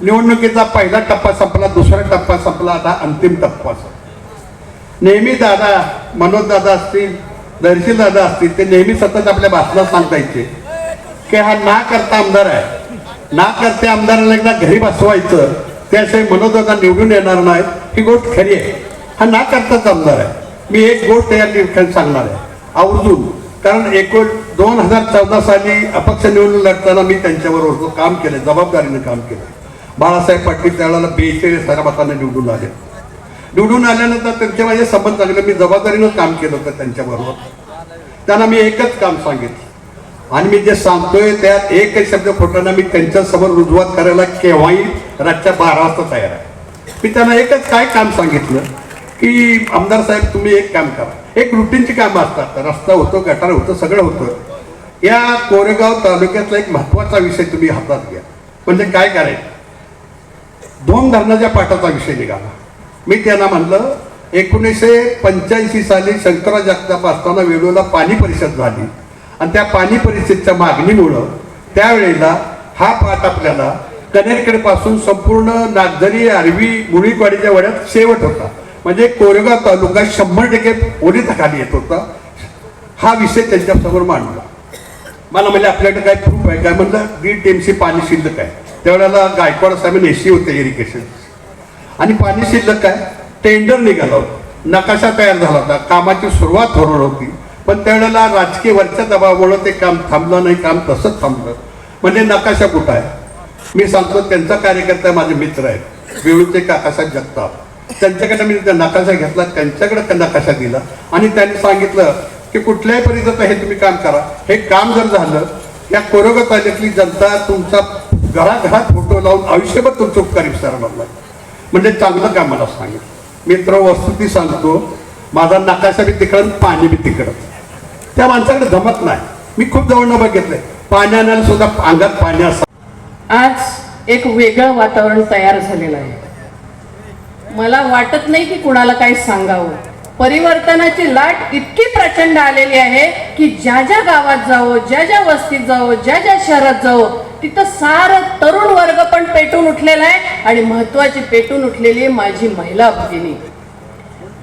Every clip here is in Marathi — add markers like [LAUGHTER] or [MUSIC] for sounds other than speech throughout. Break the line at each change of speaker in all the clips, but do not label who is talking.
निवडणुकीचा पहिला टप्पा संपला दुसरा टप्पा संपला आता अंतिम टप्पा नेहमी दादा मनोज दादा असतील दर्शील दादा असतील ते नेहमी सतत आपल्या भाषणात सांगता येते. की हा ना करता आमदार आहे. ना करते आमदाराला एकदा घरी बसवायचं त्याशिवाय मनोज दादा निवडून येणार नाही ही गोष्ट खरी आहे. हा ना करताच आमदार आहे. मी एक गोष्ट या ठिकाणी सांगणार आहे. आवर्जून कारण एकोण दोन हजार चौदा साली अपक्ष निवडून लढताना मी त्यांच्याबरोबर काम केलं जबाबदारीनं काम केलं बाळासाहेब पाटील त्यावेळेला बेचाळीस हजार मतांना निवडून आले. निवडून आल्यानंतर त्यांचे माझे संबंध चांगले मी जबाबदारीनं काम केलं होतं त्यांच्याबरोबर. त्यांना मी एकच काम सांगितलं. आणि मी जे सांगतोय त्यात एकही शब्द खोटाना मी त्यांच्यासमोर रुजवात करायला केव्हाही रातच्या बारा वाजता तयार आहे. मी त्यांना एकच काय काम सांगितलं? की आमदार साहेब तुम्ही एक काम करा. एक रुटीनची कामं असतात. रस्ता होतो गटार होतं सगळं होतं. या कोरेगाव तालुक्यातला एक महत्त्वाचा विषय तुम्ही हातात घ्या. म्हणजे काय करायचं? दोन धरणाच्या पाठाचा विषय निघाला. मी त्यांना म्हणलं एकोणीसशे पंच्याऐंशी साली शंकरा जगताप असताना वेळूला पाणी परिषद झाली. आणि त्या पाणी परिषदच्या मागणीमुळं त्यावेळेला हा पाठ आपल्याला कनेरकडेपासून संपूर्ण नागझरी आरवी मुळीकवाडीच्या वड्यात शेवट होता. म्हणजे कोरेगाव तालुका शंभर टक्के ओढीताखाली येत होता. हा विषय त्यांच्यासमोर मांडला. मला म्हणजे आपल्याकडे काय प्रूफ आहे? काय म्हणलं? दीड टीएमसी पाणी शिल्लक आहे. त्यावेळेला गायकवाड साहेबांनी एसी होते इरिगेशन आणि पाणी शिल्लक काय? टेंडर निघालं होतं. नकाशा तयार झाला होता. कामाची सुरुवात होणार होती. पण त्यावेळेला राजकीय वरच्या दबावामुळे ते काम थांबलं नाही. काम तसंच थांबलं. म्हणजे नकाशा कुठं आहे? मी सांगतो त्यांचा कार्यकर्ता माझे मित्र आहेत. वेळूचे काकाशा जगताप. त्यांच्याकडे मी त्या नकाशा घेतला. त्यांच्याकडे नकाशा दिला. आणि त्यांनी सांगितलं ते कुठल्याही परिस्थितीत हे तुम्ही काम करा. हे काम जर झालं या कोरोगा तालुक्यातली जनता तुमचा घराघरात फोटो लावून आयुष्यभर तुमचं उपकार विसरणार नाही. म्हणजे चांगलं काम मला सांगितलं मित्र वस्तुती सांगतो माझा नकाशा बी तिकडं पाणी बी तिकडं. त्या माणसाकडे जमत नाही. मी खूप जवळनं बघितलंय. पाण्यानं सुद्धा अंगात पाणी असं
आज एक वेगळं वातावरण तयार झालेलं आहे. मला वाटत नाही की कुणाला काही सांगावं. परिवर्तनाची लाट इतकी प्रचंड आलेली आहे की ज्या ज्या गावात जाओ ज्या ज्या वस्तीत जाओ ज्या ज्या शहरात जाओ तिथं सारं तरुण वर्ग पण पेटून उठलेला आहे आणि महत्वाची पेटून उठलेली आहे माझी महिला भगिनी.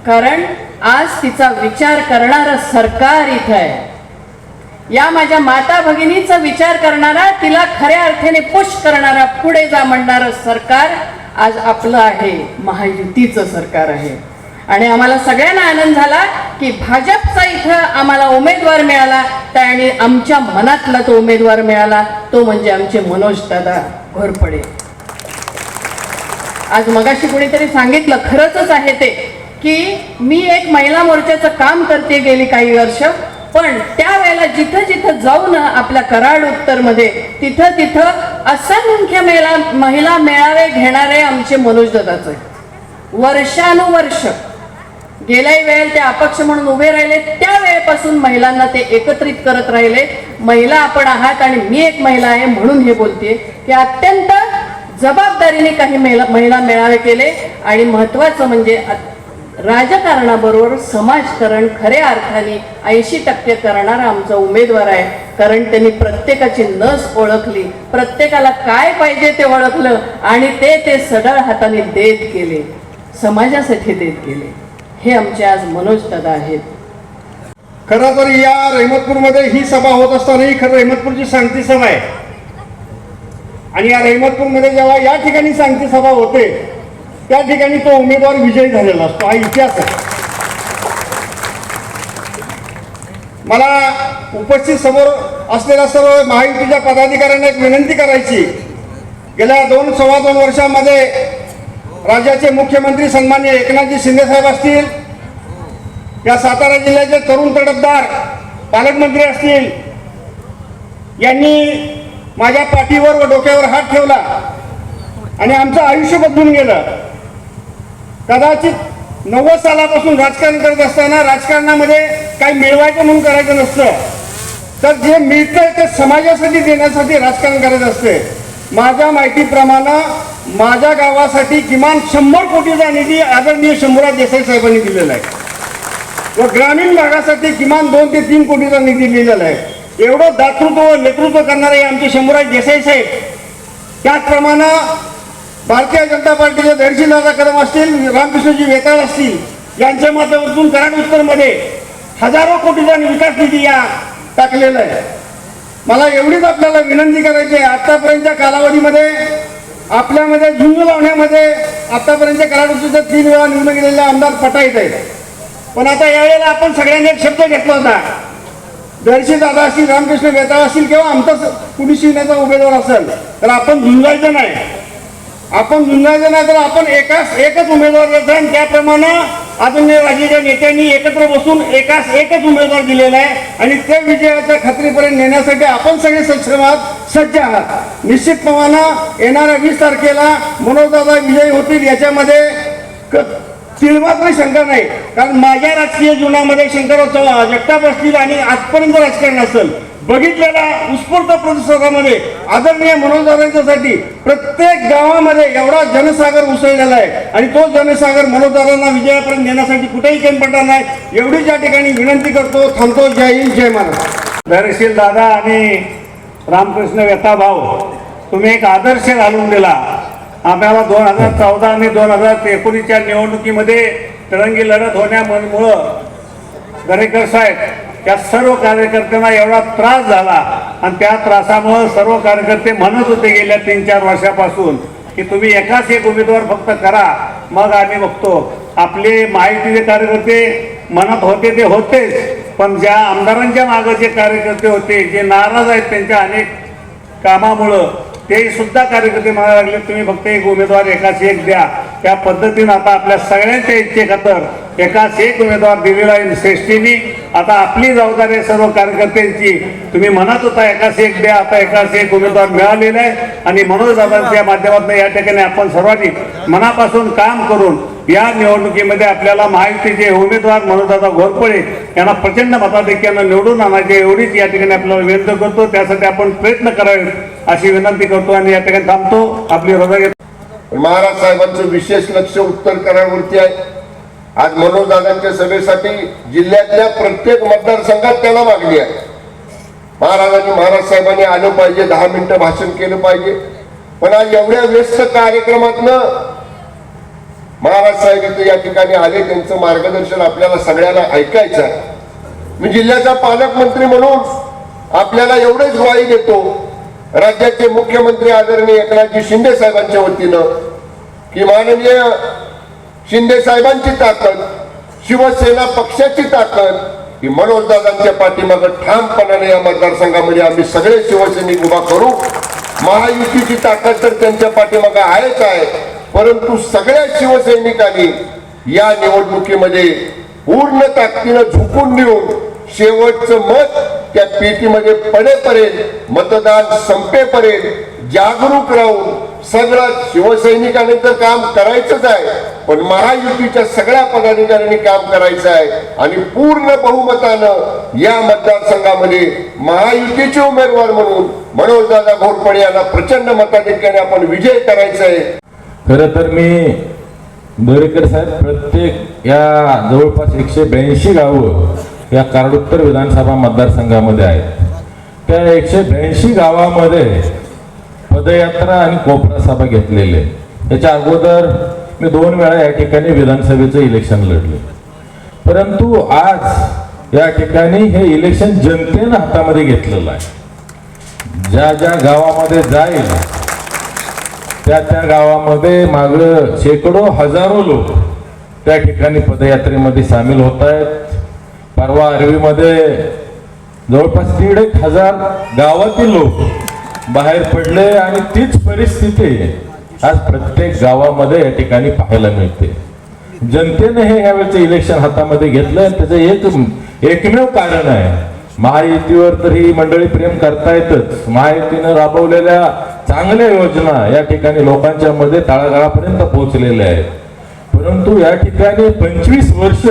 कारण आज तिचा विचार करणारं सरकार इथं आहे. या माझ्या माता भगिनीचा विचार करणारा तिला खऱ्या अर्थाने पुश करणारा पुढे जा म्हणणारं सरकार आज आपलं आहे महायुतीचं सरकार आहे. आणि आम्हाला सगळ्यांना आनंद झाला की भाजपचा इथं आम्हाला उमेदवार मिळाला. त्या आणि आमच्या मनातला तो उमेदवार मिळाला. तो म्हणजे आमचे मनोज दादा घोरपडे. आज मगाशी कोणीतरी सांगितलं खरंच आहे ते की मी एक महिला मोर्चाचं काम करते गेली काही वर्ष पण त्यावेळेला जिथं जिथं जाऊन आपल्या कराड उत्तरमध्ये तिथं तिथं असंख्य महिला महिला मेळावे घेणारे आमचे मनोज दत्ताचे वर्षानुवर्ष. गेल्याही वेळेला ते अपक्ष म्हणून उभे राहिले. त्या वेळेपासून महिलांना ते एकत्रित करत राहिले. महिला आपण आहात आणि मी एक महिला आहे म्हणून हे बोलते की अत्यंत जबाबदारीने काही महिला महिला मेळावे केले. आणि महत्वाचं म्हणजे राजकारणाबरोबर समाजकारण खऱ्या अर्थाने ऐंशी टक्के करणारा आमचा उमेदवार आहे. कारण त्यांनी प्रत्येकाची नस ओळखली. प्रत्येकाला काय पाहिजे ते ओळखलं आणि ते ते सडळ हाताने देत गेले. समाजासाठी देत गेले. हे आमचे आज मनोज दादा आहेत.
खरं तर या रहमतपूरमध्ये ही सभा होत असताना ही खरं रहमतपूरची सांगती सभा आहे. आणि या रहमतपूरमध्ये जेव्हा या ठिकाणी सांगती सभा होते त्या ठिकाणी तो उमेदवार विजयी झालेला असतो हा इतिहास आहे. मला उपस्थित समोर असलेल्या सर्व महायुतीच्या पदाधिकाऱ्यांना एक विनंती करायची. गेल्या दोन सव्वा दोन वर्षामध्ये राज्याचे मुख्यमंत्री सन्मान्य एकनाथजी शिंदे साहेब असतील या सातारा जिल्ह्याचे तरुण तडफदार पालकमंत्री असतील यांनी माझ्या पाठीवर व डोक्यावर हात ठेवला आणि आमचं आयुष्य बदलून गेलं. कदाचित नव्वद सालापासून राजकारण करत असताना राजकारणामध्ये काही मिळवायचं म्हणून करायचं नसतं. तर जे मिळतंय ते समाजासाठी देण्यासाठी राजकारण करायचं असते. माझ्या माहितीप्रमाणे माझ्या गावासाठी किमान शंभर कोटीचा निधी आदरणीय शंभूराज देसाई साहेबांनी दिलेला आहे. व ग्रामीण भागासाठी किमान दोन ते तीन कोटीचा निधी दिलेला आहे. एवढं दातृत्व नेतृत्व करणारे आमचे शंभूराज देसाई साहेब त्याचप्रमाणे भारतीय जनता पार्टीचे धैर्यशीलदादा कदम असतील रामकृष्णजी वेताळ असतील यांच्या माध्यमातून कराड उत्तरमध्ये हजारो कोटीचा विकास निधी या टाकलेला आहे. मला एवढीच आपल्याला विनंती करायची आहे. आतापर्यंतच्या कालावधीमध्ये आपल्यामध्ये झुंज लावण्यामध्ये आतापर्यंत कराड तीन वेळा निवडून गेलेले आमदार पटाईत आहेत. पण आता यावेळेला आपण सगळ्यांनी एक शब्द घेतला होता. दर्शी दादा असतील रामकृष्ण वेताळ असतील किंवा आमचा कुणी शिवण्याचा उमेदवार असेल तर आपण झुंजायचं नाही. आपण झुंजायचं नाही तर आपण एकाच एकच उमेदवार द्यायचा आणि त्याप्रमाणे आदरणीय राजेच्या नेत्यांनी एकत्र बसून एकाच एकच उमेदवार दिलेला आहे. आणि त्या विजयाच्या खात्रीपर्यंत नेण्यासाठी आपण सगळे सक्षम आहात. सज्ज आहात. निश्चितप्रमाणे येणाऱ्या वीस तारखेला मनोजदादा विजयी होतील याच्यामध्ये क- तिळमात्र शंका नाही. कारण माझ्या राजकीय जीवनामध्ये शंकरराव चव्हाण जगताप असतील आणि आजपर्यंत राजकारण असेल. बघितलेला उत्स्फूर्त प्रतिसादामध्ये आदरणीय मनोजदारांच्यासाठी प्रत्येक गावामध्ये एवढा जनसागर उसळलेला आहे. आणि तो जनसागर मनोजदारांना विजयापर्यंत नेण्यासाठी कुठेही कमी पडणार नाही. एवढीच या ठिकाणी विनंती करतो थांबतो. जय हिंद जय महाराज
धैर्यशील दादा आणि रामकृष्ण व्यथा भाऊ तुम्ही एक आदर्श घालून दिला. आम्हाला दोन हजार चौदा आणि दोन हजार एकोणीसच्या निवडणुकीमध्ये तरंगी लढत होण्यामुळं दरेकर साहेब त्या सर्व कार्यकर्त्यांना एवढा त्रास झाला आणि त्या त्रासामुळं सर्व कार्यकर्ते म्हणत होते गेल्या तीन चार वर्षापासून की तुम्ही एकाच एक उमेदवार फक्त करा. मग आम्ही बघतो. आपले माहितीचे कार्यकर्ते म्हणत होते ते होतेच. पण ज्या आमदारांच्या मागं जे कार्यकर्ते होते जे नाराज आहेत त्यांच्या अनेक कामामुळं ते सुद्धा कार्यकर्ते म्हणायला लागले तुम्ही फक्त एक उमेदवार एकाच एक द्या. त्या पद्धतीनं आता आपल्या सगळ्यांच्या इच्छेखातर एकाच एक उमेदवार दिलेला आहे श्रेष्ठींनी. आता आपली जबाबदारी आहे सर्व कार्यकर्त्यांची. तुम्ही म्हणत होता एकाच एक द्या आता एकाच एक उमेदवार मिळालेला आहे. आणि मनोज दादांच्या माध्यमातून या ठिकाणी आपण सर्वांनी मनापासून काम करून या निवडणुकीमध्ये आपल्याला महायुतीचे उमेदवार मनोजदादा घोरपडे यांना प्रचंड मताधिक्यानं निवडून आणायचे एवढीच या ठिकाणी आपल्याला विनंती करतो. त्यासाठी आपण प्रयत्न करावे अशी विनंती करतो आणि या ठिकाणी थांबतो. आपली हृदय
महाराज साहेबांचं विशेष लक्ष उत्तर करावरती आहे. आज मनोजदादांच्या सभेसाठी जिल्ह्यातल्या प्रत्येक मतदारसंघात त्याला मागणी आहे. महाराजांनी महाराज साहेबांनी आलं पाहिजे दहा मिनिटं भाषण केलं पाहिजे. पण आज एवढ्या व्यस्त कार्यक्रमातनं महाराज साहेब इथे या ठिकाणी आले त्यांचं मार्गदर्शन आपल्याला सगळ्याला ऐकायचं आहे. मी जिल्ह्याचा पालकमंत्री म्हणून आपल्याला एवढेच ग्वाही देतो. राज्याचे मुख्यमंत्री आदरणीय एकनाथजी शिंदे साहेबांच्या वतीनं की माननीय शिंदे साहेबांची ताकद शिवसेना पक्षाची ताकद ही मनोजदादांच्या पाठीमागं ठामपणाने या मतदारसंघामध्ये आम्ही सगळे शिवसैनिक उभा करू. महायुतीची ताकद तर त्यांच्या पाठीमागं आहेच आहे. परंतु सगळ्या शिवसैनिकांनी या निवडणुकीमध्ये पूर्ण ताकदीनं झुकून देऊन शेवटचं मत त्या पेटीमध्ये पडेपर्यंत मतदान संपेपर्यंत जागरूक राहून सगळ्या शिवसैनिकांनी तर काम करायचंच आहे पण महायुतीच्या सगळ्या पदाधिकाऱ्यांनी काम करायचं आहे आणि पूर्ण बहुमतानं या मतदारसंघामध्ये महायुतीचे उमेदवार म्हणून मनोजदादा घोरपडे यांना प्रचंड मताधिक्याने आपण विजय करायचा आहे
खरं तर मी दरेकर साहेब प्रत्येक या जवळपास एकशे ब्याऐंशी गावं या कारडुत्तर विधानसभा मतदारसंघामध्ये आहेत. त्या एकशे ब्याऐंशी गावामध्ये पदयात्रा आणि कोपरा सभा घेतलेले आहे. त्याच्या अगोदर मी दोन वेळा या ठिकाणी विधानसभेचं इलेक्शन लढले. परंतु आज या ठिकाणी हे इलेक्शन जनतेनं हातामध्ये घेतलेलं आहे. ज्या ज्या गावामध्ये जाईल त्या त्या गावामध्ये मागं शेकडो हजारो लोक त्या ठिकाणी पदयात्रेमध्ये सामील होत आहेत. परवा अरवीमध्ये जवळपास दीड एक हजार गावातील लोक बाहेर पडले आणि तीच परिस्थिती आज प्रत्येक गावामध्ये या ठिकाणी पाहायला मिळते. जनतेने हे यावेळेचं इलेक्शन हातामध्ये घेतलं त्याचं एक एकमेव कारण आहे महायुतीवर तर ही मंडळी प्रेम करतायतच. महायुतीनं राबवलेल्या चांगल्या योजना या ठिकाणी लोकांच्या मध्ये तळागाळापर्यंत पोहोचलेल्या आहेत. परंतु या ठिकाणी पंचवीस वर्ष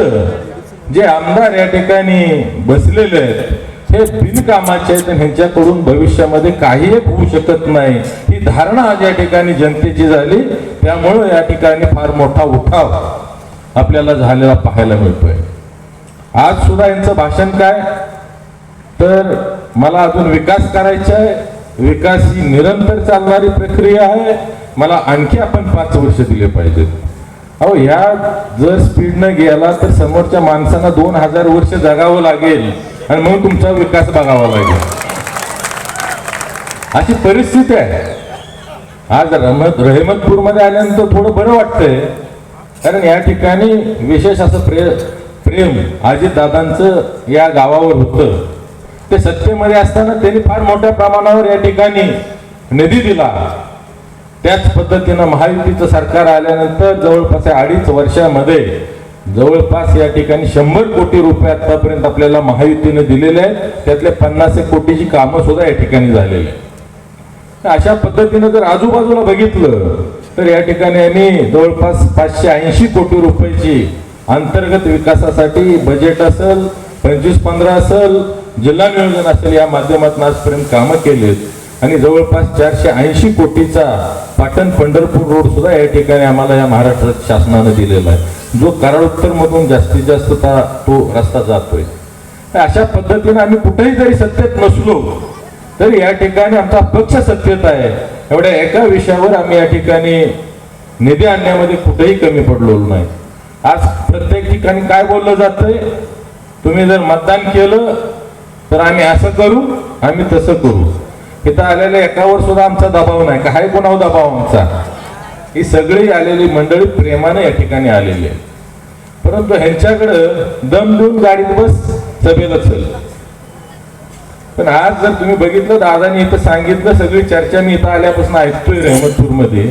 जे आमदार या ठिकाणी बसलेले आहेत हे बिनकामाचे आहेत आणि ह्यांच्याकडून भविष्यामध्ये काही एक होऊ शकत नाही. ही धारणा आज या ठिकाणी जनतेची झाली. त्यामुळं या ठिकाणी फार मोठा उठाव आपल्याला झालेला पाहायला मिळतोय. आज सुद्धा यांचं भाषण काय? तर मला अजून विकास करायचा आहे. विकास ही निरंतर चालणारी प्रक्रिया आहे. मला आणखी आपण पाच वर्ष दिले पाहिजेत. अहो ह्या जर स्पीडनं गेला तर समोरच्या माणसांना दोन हजार वर्ष जगावं लागेल. आणि मग तुमचा विकास बघावा लागेल. अशी परिस्थिती आहे. आज रहमत रहमतपूरमध्ये आल्यानंतर थोडं बरं वाटतंय. कारण या ठिकाणी विशेष असं प्रे प्रेम अजितदादांचं या गावावर होतं. ते सत्तेमध्ये असताना त्यांनी फार मोठ्या प्रमाणावर या ठिकाणी निधी दिला. त्याच पद्धतीनं महायुतीचं सरकार आल्यानंतर जवळपास या अडीच वर्षामध्ये जवळपास या ठिकाणी शंभर कोटी रुपये आतापर्यंत आपल्याला महायुतीने दिलेले आहेत. त्यातले पन्नास एक कोटीची कामं सुद्धा या ठिकाणी झालेली आहेत. अशा पद्धतीनं जर आजूबाजूला बघितलं तर या ठिकाणी आम्ही जवळपास पाचशे ऐंशी कोटी रुपयाची अंतर्गत विकासासाठी बजेट असेल पंचवीस पंधरा असेल जिल्हा नियोजन असेल या माध्यमातून आजपर्यंत कामं केलेत. आणि जवळपास चारशे ऐंशी कोटीचा पाटण पंढरपूर रोड सुद्धा या ठिकाणी आम्हाला या महाराष्ट्र शासनानं दिलेला आहे. जो कराड मधून जास्तीत जास्त ता- तो रस्ता जातोय. अशा पद्धतीने आम्ही कुठेही जरी सत्तेत नसलो तरी या ठिकाणी आमचा पक्ष सत्तेत आहे. एवढ्या एका विषयावर आम्ही या ठिकाणी निधी आणण्यामध्ये कुठेही कमी पडलो नाही. आज प्रत्येक ठिकाणी काय बोललं जातंय? तुम्ही जर मतदान केलं तर आम्ही असं करू आम्ही तसं करू. इथं आलेल्या एकावर सुद्धा आमचा दबाव नाही. काय कोणावर दबाव आमचा? ही सगळी आलेली मंडळी प्रेमाने या ठिकाणी आलेली आहे परंतु ह्यांच्याकडं दम देऊन गाडीत बस सभेला चल पण आज जर तुम्ही बघितलं दादानी इथं सांगितलं सगळी चर्चा मी इथं आल्यापासून ऐकतोय रहमतपूरमध्ये.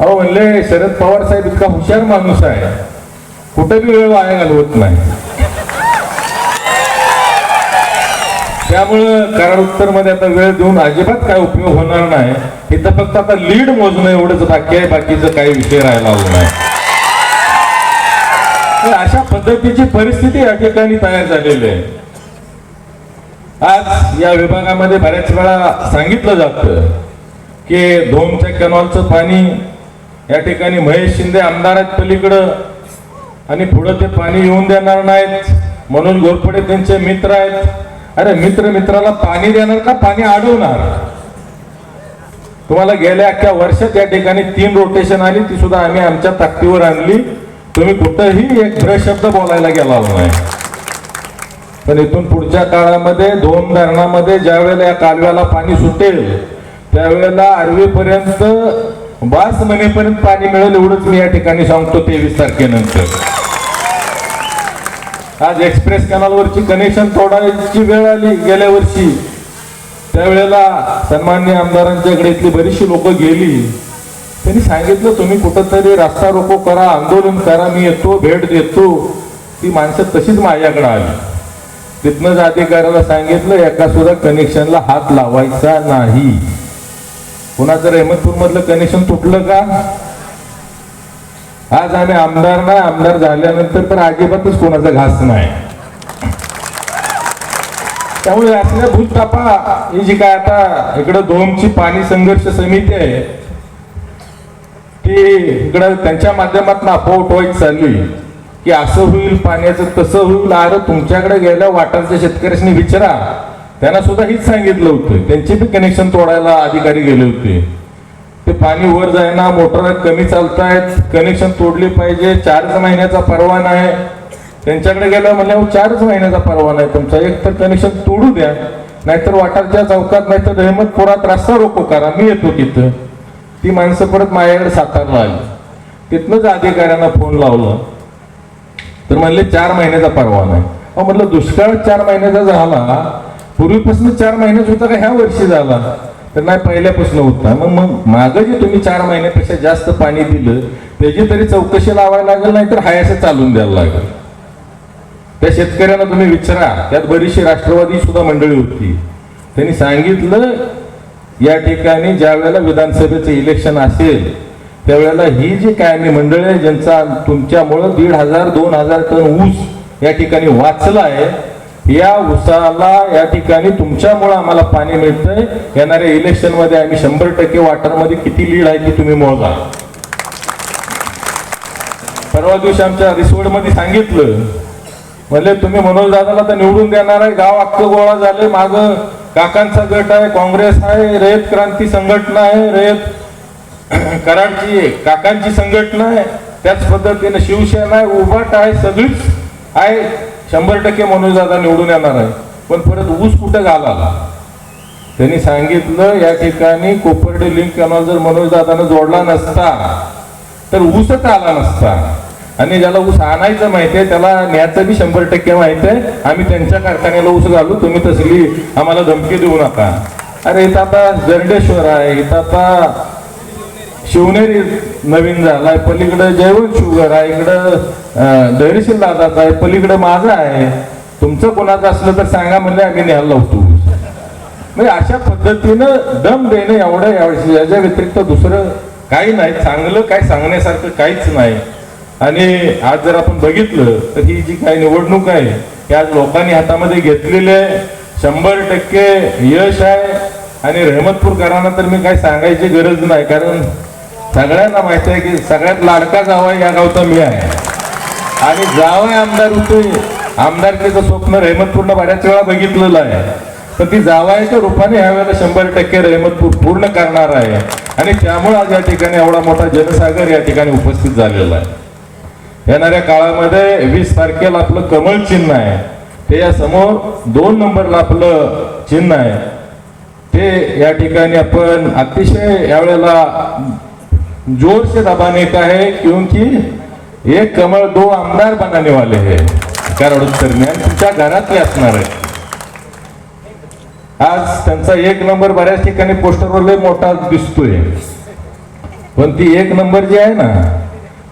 अहो म्हणले शरद पवार साहेब इतका हुशार माणूस आहे. कुठे बी वेळ वाया घालवत नाही. त्यामुळं कराड उत्तरमध्ये आता वेळ देऊन अजिबात काय उपयोग होणार नाही. इथं फक्त आता लीड मोजणं एवढंच बाकी आहे बाकीचं काही विषय राहायला हवं नाही तर अशा पद्धतीची परिस्थिती या ठिकाणी तयार झालेली आहे. आज या विभागामध्ये बऱ्याच वेळा सांगितलं जातं की धोमच्या कॅनॉलचं पाणी या ठिकाणी महेश शिंदे आमदार आहेत पलीकडं आणि पुढं ते पाणी येऊन देणार नाहीत. म्हणून गोरपडे त्यांचे मित्र आहेत. अरे मित्र मित्राला पाणी देणार का? पाणी अडवणार. तुम्हाला गेल्या अख्ख्या वर्षात या ठिकाणी तीन रोटेशन आली ती सुद्धा आम्ही आमच्या ताकदीवर आणली. तुम्ही कुठंही एक भ्र शब्द बोलायला गेला नाही. पण इथून पुढच्या काळामध्ये दोन धरणामध्ये ज्या वेळेला या कालव्याला पाणी सुटेल त्यावेळेला आरवीपर्यंत बास महिनेपर्यंत पाणी मिळेल एवढंच मी या ठिकाणी सांगतो तेवीस तारखेनंतर. आज एक्सप्रेस कॅनलवरची कनेक्शन तोडायची वेळ आली गेल्या वर्षी. त्यावेळेला सन्मान्य आमदारांच्याकडे इथली बरीचशी लोक गेली. त्यांनी सांगितलं तुम्ही कुठंतरी रस्ता रोको करा आंदोलन करा मी येतो भेट देतो. ती माणसं तशीच माझ्याकडे आली. तिथनंच अधिकाऱ्याला सांगितलं एका सुद्धा कनेक्शनला हात लावायचा नाही. कुणाचं रेमतपूरमधलं कनेक्शन तुटलं का? आज आम्ही आमदार नाही आमदार झाल्यानंतर तर अजिबातच कोणाचा घास नाही. त्यामुळे असल्या भूततापा ही जी काय आता इकडं दोमची पाणी संघर्ष समिती आहे ती इकडं त्यांच्या माध्यमातून आपोआप वाईट चालली. की असं होईल पाण्याचं तसं होईल अरे तुमच्याकडे गेल्या वाटांच्या शेतकऱ्यांनी विचारा. त्यांना सुद्धा हीच सांगितलं होतं. त्यांचे बी कनेक्शन तोडायला अधिकारी गेले होते. ते पाणी वर जायना मोटर कमी चालतायत कनेक्शन तोडले पाहिजे चारच महिन्याचा परवाना आहे त्यांच्याकडे गेलं म्हणल्यावर चारच महिन्याचा परवाना आहे तुमचा एक तर कनेक्शन तोडू द्या नाहीतर वाटारच्या चौकात नाहीतर रहमतपुरात रस्ता रोको करा मी येतो तिथं. ती माणसं परत माझ्याकडे सातारला आली. तिथनंच अधिकाऱ्यांना फोन लावलं. तर म्हणले चार महिन्याचा परवाना आहे अहो म्हटलं दुष्काळ चार महिन्याचा झाला. पूर्वीपासून चार महिन्यात होता का ह्या वर्षी झाला? तर नाही पहिल्यापासून होता मग मग मागं जे तुम्ही चार महिन्यापेक्षा जास्त पाणी दिलं त्याची तरी चौकशी लावायला लागेल नाही तर हाय चालून द्यायला लागेल. त्या शेतकऱ्यांना तुम्ही विचारा. त्यात बरीचशी राष्ट्रवादी सुद्धा मंडळी होती. त्यांनी सांगितलं या ठिकाणी ज्या वेळेला विधानसभेचं इलेक्शन असेल त्यावेळेला ही जी कायमी मंडळी आहे ज्यांचा तुमच्यामुळं दीड हजार दोन हजार टन ऊस या ठिकाणी वाचला आहे या उसाला या ठिकाणी तुमच्यामुळं आम्हाला पाणी मिळतंय. येणाऱ्या इलेक्शनमध्ये आम्ही शंभर टक्के वाटरमध्ये किती लीड आहे ती तुम्ही मोजा. परवा दिवशी आमच्या रिसोडमध्ये सांगितलं. म्हणजे तुम्ही मनोज दादाला तर निवडून देणार आहे. गाव अख्खं गोळा झाले माग काकांचा गट आहे काँग्रेस आहे रयत क्रांती संघटना आहे रयत [CLEARS THROAT] कराडची काकांची संघटना आहे. त्याच पद्धतीने शिवसेना आहे उभाट आहे सगळीच आहे. शंभर टक्के मनोजदादा निवडून येणार आहे. पण परत ऊस कुठं घालाला त्यांनी सांगितलं या ठिकाणी कोपर्डे लिंक कॅनॉल जर मनोजदादानं जोडला नसता तर ऊसच आला नसता. आणि ज्याला ऊस आणायचं माहिती आहे त्याला न्यायचं बी शंभर टक्के माहिती आहे. आम्ही त्यांच्या कारखान्याला ऊस घालू तुम्ही तसली आम्हाला धमकी देऊ नका. अरे इथं आता जरडेश्वर आहे इथं आता शिवनेरी नवीन झालाय पलीकडं जयवंत शुगर आहे इकडं अं, धैर्यशील दादाचा आहे पलीकडं माझा आहे. तुमचं कोणाचं असलं तर सांगा म्हणजे आम्ही न्यायला लावतो. म्हणजे अशा पद्धतीनं दम देणं एवढं यावेळी याच्या व्यतिरिक्त दुसरं काही नाही. चांगलं काय सांगण्यासारखं काहीच नाही. आणि आज जर आपण बघितलं तर ही जी काही निवडणूक आहे ही आज लोकांनी हातामध्ये घेतलेली आहे. शंभर टक्के यश आहे. आणि रहमतपूरकरांना तर मी काही सांगायची गरज नाही कारण सगळ्यांना माहिती आहे की सगळ्यात लाडका जावा या गावचा मी आहे. आणि जावं आमदार होतोय आमदारकीचं स्वप्न रहमतपूर्ण बऱ्याच वेळा बघितलेलं आहे. पण ती जावायच्या रूपाने ह्यावेळेला शंभर टक्के रहमतपूर पूर्ण करणार आहे. आणि त्यामुळे आज या ठिकाणी एवढा मोठा जनसागर या ठिकाणी उपस्थित झालेला आहे. येणाऱ्या काळामध्ये वीस तारखेला आपलं कमळ चिन्ह आहे. ते या समोर दोन नंबरला आपलं चिन्ह आहे. ते या ठिकाणी आपण अतिशय यावेळेला जोर से दबाने का है क्योंकि एक कमळ दो आमदार बनाने वाले है. कारण दरम्यान तुमच्या घरातले असणार आहे. आज त्यांचा एक नंबर बऱ्याच ठिकाणी पोस्टरवर लय मोठा दिसतोय. पण ती एक नंबर जी आहे ना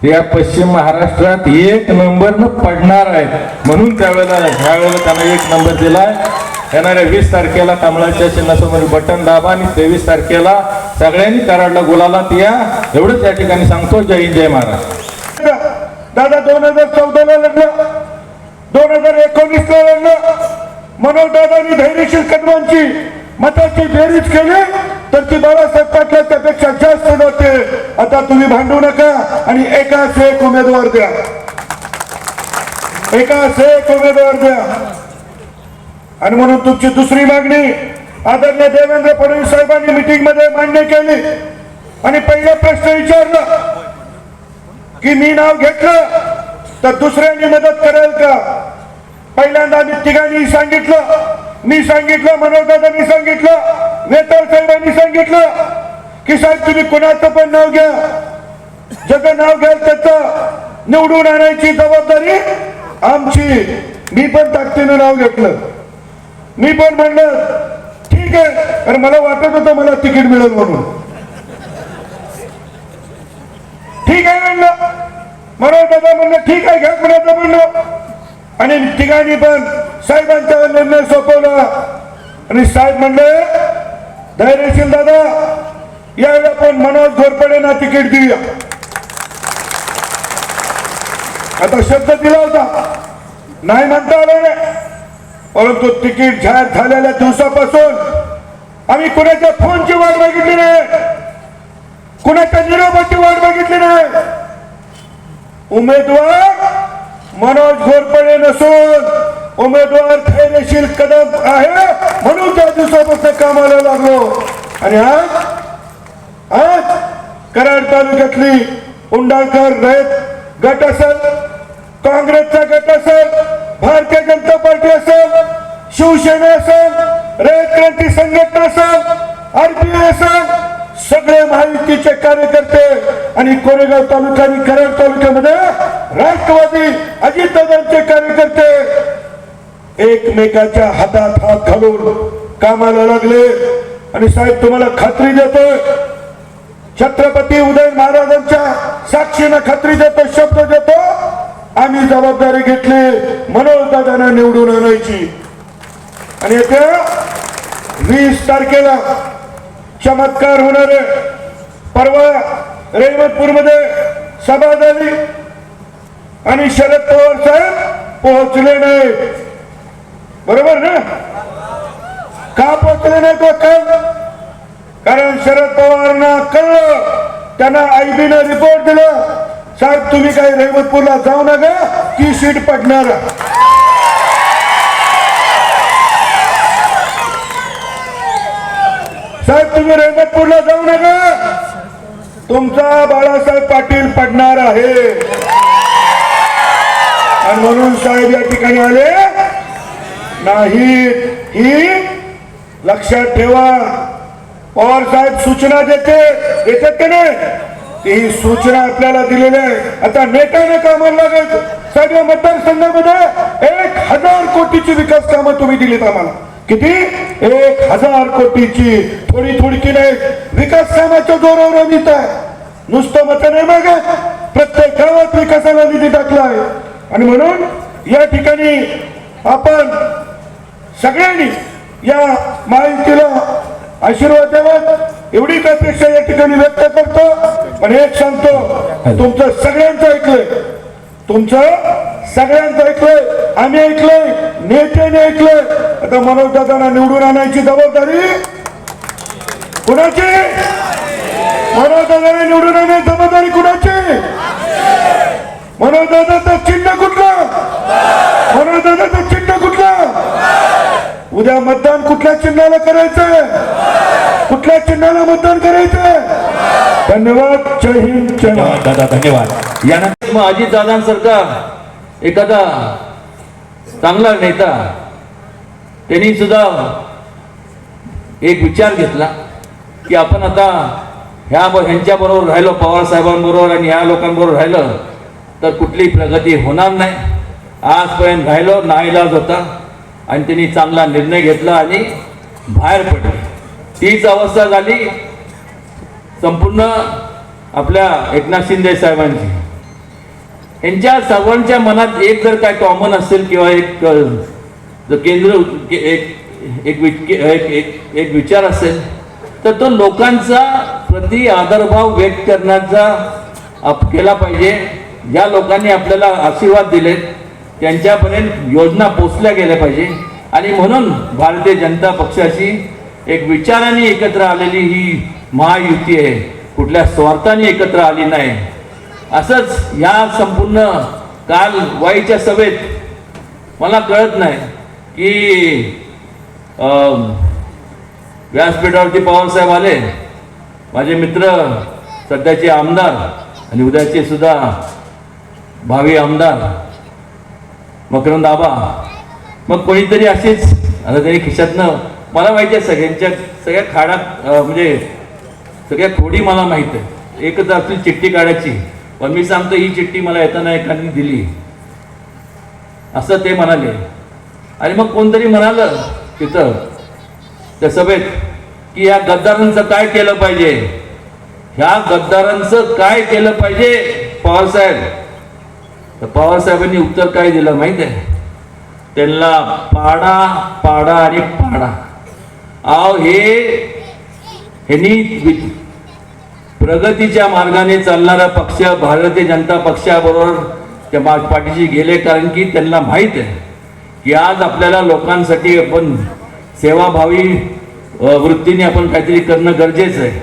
या पश्चिम महाराष्ट्रात एक नंबर न पडणार आहे. म्हणून त्यावेळेला ह्यावेळेला त्यांना एक नंबर दिलाय. येणाऱ्या वीस तारखेला कमळाच्या चिन्हासमोर बटन दाबा आणि तेवीस तारखेला सगळ्यांनी कराडला गुलाला या एवढंच या ठिकाणी सांगतो. जय हिंद जय महाराज
दादा दोन हजार चौदाला लढलं. दोन हजार एकोणीस ला लढलं. मनोज दादानी धैर्यशील कदमांची मताची बेरीज केली. तर ती बाळासाहेब पाटलाच्या पेक्षा जास्त नव्हते. आता तुम्ही भांडू नका आणि एकाच एक उमेदवार द्या. एकाच एक उमेदवार द्या. आणि म्हणून तुमची दुसरी मागणी आदरणीय देवेंद्र फडणवीस साहेबांनी मिटिंगमध्ये मान्य केली. आणि पहिला प्रश्न विचारला की मी नाव घेतलं तर दुसऱ्यांनी मदत करेल का? पहिल्यांदा आम्ही तिघांनी सांगितलं. मी सांगितलं मनोजदादांनी सांगितलं वेताळ साहेबांनी सांगितलं की साहेब तुम्ही कुणाचं पण नाव घ्या. जगं नाव घ्याल त्याचं. निवडून आणायची जबाबदारी आमची. मी पण ताकदीनं नाव घेतलं. मी पण म्हणलं ठीक आहे. कारण मला वाटत होतं मला तिकीट मिळेल म्हणून. ठीक आहे म्हणलं. मनोहर दादा म्हणलं ठीक आहे घ्या कुणाचं म्हणलं. आणि ठिकाणी पण साहेबांचा निर्णय सोपवला. आणि साहेब म्हणले धैर्यशील दादा यावेळेला पण मनोज घोरपडेंना तिकीट देऊया. आता शब्द दिला होता. नाही म्हणता आलं नाही. परंतु तिकीट जाहीर झालेल्या दिवसापासून आम्ही कुणाच्या फोनची वाट बघितली नाही? कुणाच्या निरोपाची वाट बघितली नाही? उमेदवार मनोज घोरपडे नसून उमेदवार धैर्यशील कदम आहे म्हणून त्या दिवसापासून कामाला लागलो. आणि आज आज कराड तालुक्यातली उंडाळकर रयत गट असेल काँग्रेसचा गट असेल भारतीय जनता पार्टी असेल शिवसेना असेल रयत क्रांती संघटना असेल आरपीआय असेल सगळे महायुतीचे कार्यकर्ते आणि कोरेगाव तालुका आणि कराड तालुक्यामध्ये राष्ट्रवादी अजितदादांचे कार्यकर्ते एकमेकाच्या हातात हात घालून कामाला लागले. आणि साहेब तुम्हाला खात्री देतोय छत्रपती उदय महाराजांच्या साक्षीनं खात्री देतो शब्द देतो आम्ही जबाबदारी घेतली मनोज दादांना निवडून आणायची. आणि येत्या वीस तारखेला चमत्कार होणार आहे परवा रेवतपूरमध्ये सभा झाली आणि शरद पवार साहेब पोहोचले नाही बरोबर ना? का पोहोचले नाही तो कळ कारण शरद पवारांना कळलं. त्यांना आयबीनं रिपोर्ट दिला. साहेब तुम्ही काही रेवतपूरला जाऊ नका? ती सीट पडणार. साहेब तुम्ही रेहमतपूरला जाऊ नका. तुमचा बाळासाहेब पाटील पडणार आहे. आणि म्हणून साहेब या ठिकाणी आले. नाही ही लक्षात ठेवा. पवार साहेब सूचना देते. देतात का नाही? ही सूचना आपल्याला दिलेली आहे. आता नेत्याने कामाला लागायचं. साहेब या मतदारसंघामध्ये एक हजार कोटीची विकास कामं तुम्ही दिलीत आम्हाला. किती? एक हजार कोटीची थोडी थोडकी नाही विकास कामाच्या जोरावर आम्ही आहे. नुसतं मत नाही मागत प्रत्येक गावात विकासाला निधी टाकला आहे आणि म्हणून या ठिकाणी आपण सगळ्यांनी या माहितीला आशीर्वाद द्यावा. एवढीच अपेक्षा या ठिकाणी व्यक्त करतो. पण एक सांगतो तुमचं सगळ्यांचं ऐकलंय. तुमचं सगळ्यांचं ऐकलंय आम्ही ऐकलंय नेत्याने ऐकलंय. आता मनोज दादांना निवडून आणायची जबाबदारी. कुणाची? मनोज दादाने निवडून आणायची जबाबदारी कुणाची? मनोज दादाचं चिन्ह कुठलं? मनोज दादाचं चिन्ह कुठलं? उद्या मतदान कुठल्या चिन्हाला करायचंय? कुठल्या चिन्हाला मतदान करायचंय? धन्यवाद जय हिंद जय महाराष्ट्र.
दादा धन्यवाद. यानंतर मग अजित दादांसारखा एखादा चांगला नेता त्यांनी सुद्धा एक विचार घेतला की आपण आता ह्या ह्यांच्या बरोबर राहिलो पवार साहेबांबरोबर आणि ह्या लोकांबरोबर राहिलं तर कुठली प्रगती होणार नाही. आजपर्यंत राहिलो नाईलाज होता आणि त्यांनी चांगला निर्णय घेतला आणि बाहेर पडले. तीच अवस्था झाली. संपूर्ण आपल्या एकनाथ शिंदे साहेबांची. यांच्या सर्वांच्या मनात एक जर काय कॉमन असेल किंवा एक जर केंद्र के- एक एक विच- एक एक एक विचार असेल तर तो लोकांचा प्रति आदरभाव व्यक्त करण्याचा आप केला पाहिजे. ज्या लोकांनी आपल्याला आशीर्वाद दिलेत त्यांच्यापर्यंत योजना पोचल्या गेल्या पाहिजे. आणि म्हणून भारतीय जनता पक्षाशी एक विचाराने एकत्र आलेली ही महायुती आहे कुठल्या स्वार्थाने एकत्र आली नाही. असंच या संपूर्ण काल वाईच्या सभेत मला कळत नाही की अं, व्यासपीठावरती पवारसाहेब आले. माझे मित्र सध्याचे आमदार आणि उद्याचे सुद्धा भावी आमदार. मकरंद आबा. मग कोणीतरी अशीच आता त्यांनी खिशातनं मला माहिती आहे सगळ्यांच्या सगळ्या खाडात म्हणजे सगळ्या खोडी मला माहीत आहे. एकच असतील चिठ्ठी काढायची. पण मी सांगतो ही चिठ्ठी मला येताना एकाने दिली. असं ते म्हणाले. आणि मग कोणतरी म्हणालं तिथं त्या सभेत की या गद्दारांचं काय केलं पाहिजे? ह्या गद्दारांचं काय केलं पाहिजे पवारसाहेब तर पवारसाहेबांनी उत्तर काय दिलं माहीत आहे? त्यांना पाडा पाडा आणि पाडा. अहो हे ह्यांनी वि- प्रगतीच्या मार्गाने चालणारा पक्ष भारतीय जनता पक्षाबरोबर त्या मा- पाठीशी गेले कारण की त्यांना माहीत आहे की आज आपल्याला लोकांसाठी आपण सेवाभावी वृत्तीने आपण काहीतरी करणं गरजेचं आहे.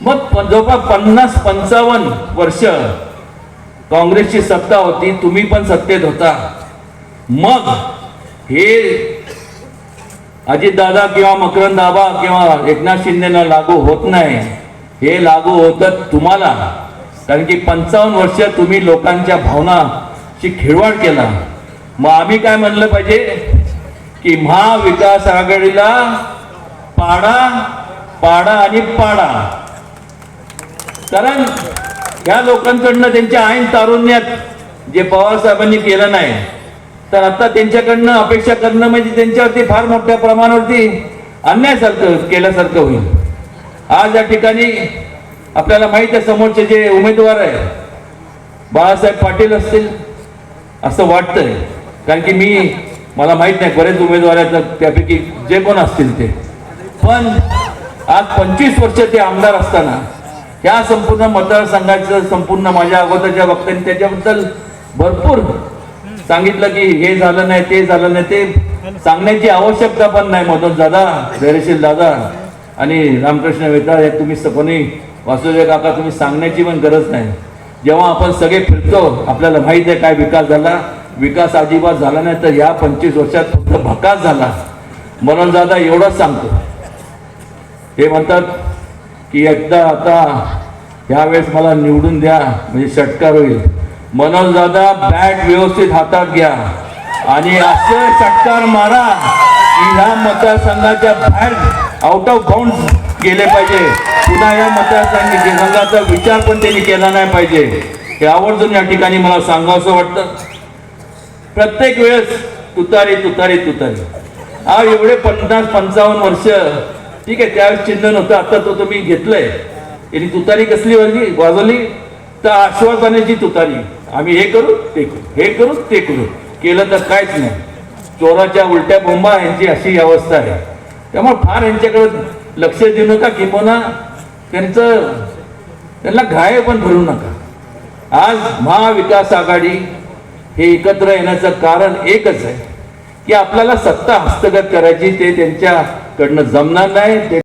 मग प- जवळपास पन्नास पंचावन्न वर्ष काँग्रेसची सत्ता होती तुम्ही पण सत्तेत होता. मग हे अजितदादा किंवा मकरंद दाबा किंवा एकनाथ शिंदेना लागू होत नाही. हे लागू होतं तुम्हाला. कारण की पंचावन्न वर्ष तुम्ही लोकांच्या भावनाची खिळवाड केला. मग आम्ही काय म्हणलं पाहिजे? की महाविकास आघाडीला पाडा पाडा आणि पाडा. कारण या लोकांकडनं त्यांच्या ऐन तारुण्यात जे पवार साहेबांनी केलं नाही तर आता त्यांच्याकडनं अपेक्षा करणं म्हणजे त्यांच्यावरती फार मोठ्या प्रमाणावरती अन्यायसारखं केल्यासारखं होईल. आज या ठिकाणी आपल्याला माहीत आहे समोरचे जे उमेदवार आहे बाळासाहेब पाटील असतील असं वाटतंय. कारण की मी मला माहीत नाही बरेच उमेदवार आहेत तर त्यापैकी जे कोण असतील ते. पण आज पंचवीस वर्ष ते आमदार असताना या संपूर्ण मतदारसंघाचं संपूर्ण माझ्या अगोदरच्या वक्त्यांनी त्याच्याबद्दल भरपूर सांगितलं की हे झालं नाही ते झालं नाही ते सांगण्याची आवश्यकता पण नाही मनोज दादा धैर्यशील दादा. आणि रामकृष्ण वेता हे तुम्ही सपनी वासुदेव काका तुम्ही सांगण्याची पण गरज नाही. जेव्हा आपण सगळे फिरतो आपल्याला माहीत आहे काय विकास झाला. विकास अजिबात झाला नाही तर या पंचवीस वर्षात फक्त भकास झाला. म्हणून दादा एवढंच सांगतो. ते म्हणतात की एकदा आता ह्यावेळेस मला निवडून द्या म्हणजे षटकार होईल. मनोज दादा बॅट व्यवस्थित हातात घ्या. आणि असं षटकार मारा. की ह्या मतदारसंघाच्या बाहेर आउट ऑफ बाउंड गेले पाहिजे. पुन्हा या मतदारसंघ संघाचा विचार पण त्यांनी केला नाही पाहिजे. हे आवर्जून या ठिकाणी मला सांगावंसं वाटतं. प्रत्येक वेळेस तुतारी तुतारी तुतारी. हा एवढे पन्नास पंचावन्न वर्ष ठीक आहे त्यावेळेस चिन्ह नव्हतं आता तो तुम्ही घेतलंय. यांनी तुतारी कसली वर्गी वाजवली? तर आश्वासनाची तुतारी. आम्ही हे करू ते करू. हे करू ते करू. केलं तर काहीच नाही. चोराच्या उलट्या बोंबा यांची अशी अवस्था आहे. त्यामुळे फार यांच्याकडे लक्ष देऊ नका किंबहुना त्यांचं त्यांना घाय पण भरू नका. आज महाविकास आघाडी हे एकत्र येण्याचं कारण एकच आहे की आपल्याला सत्ता हस्तगत करायची ते त्यांच्याकडनं जमणार नाही ते